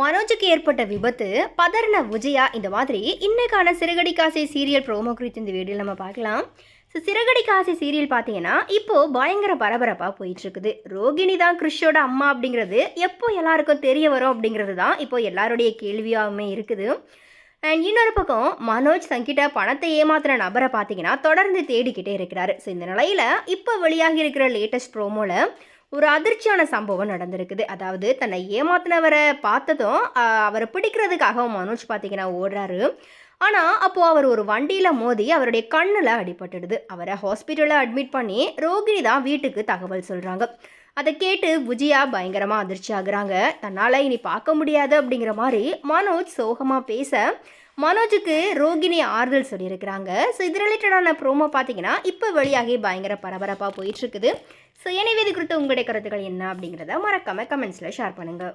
மனோஜுக்கு ஏற்பட்ட விபத்து பதறின விஜயா இந்த மாதிரி இன்னைக்கான சிறுகடி காசை சீரியல் ப்ரோமோ குறித்து இந்த வீடியோ நம்ம பார்க்கலாம். ஸோ சிறகடி காசி சீரியல் பார்த்தீங்கன்னா இப்போது பயங்கர பரபரப்பாக போயிட்டுருக்குது. ரோகிணி தான் கிறிஷோட அம்மா அப்படிங்கிறது எப்போ எல்லாருக்கும் தெரிய வரும் அப்படிங்கிறது தான் இப்போ எல்லாருடைய கேள்வியாகவுமே இருக்குது. அண்ட் இன்னொரு பக்கம் மனோஜ் தங்கிட்ட பணத்தை ஏமாத்துற நபரை பார்த்தீங்கன்னா தொடர்ந்து தேடிக்கிட்டே இருக்கிறாரு. ஸோ இந்த நிலையில் இப்போ வெளியாகி இருக்கிற லேட்டஸ்ட் ப்ரோமோவில் ஒரு அதிர்ச்சியான சம்பவம் நடந்திருக்குது. அதாவது தன்னை ஏமாத்தினவரை பார்த்ததும் அவரை பிடிக்கிறதுக்காக மனோஜ் பார்த்தீங்கன்னா ஓடுறாரு. ஆனால் அப்போது அவர் ஒரு வண்டியில் மோதி அவருடைய கண்ணில் அடிபட்டுடுது. அவரை ஹாஸ்பிட்டலில் அட்மிட் பண்ணி ரோகிணி தான் வீட்டுக்கு தகவல் சொல்கிறாங்க அதை கேட்டு விஜயா பயங்கரமாக அதிர்ச்சி ஆகுறாங்க. தன்னால் இனி பார்க்க முடியாது அப்படிங்கிற மாதிரி மனோஜ் சோகமாக பேச மனோஜுக்கு ரோகிணி ஆறுதல் சொல்லியிருக்கிறாங்க. ஸோ இது ரிலேட்டடான ப்ரோமோ பார்த்தீங்கன்னா இப்போ வெளியாகி பயங்கர பரபரப்பாக போயிட்டுருக்குது ஸோ எனவே இது குறித்து உங்களுடைய கருத்துக்கள் என்ன அப்படிங்கிறத மறக்காமல் கமெண்ட்ஸில் ஷேர் பண்ணுங்கள்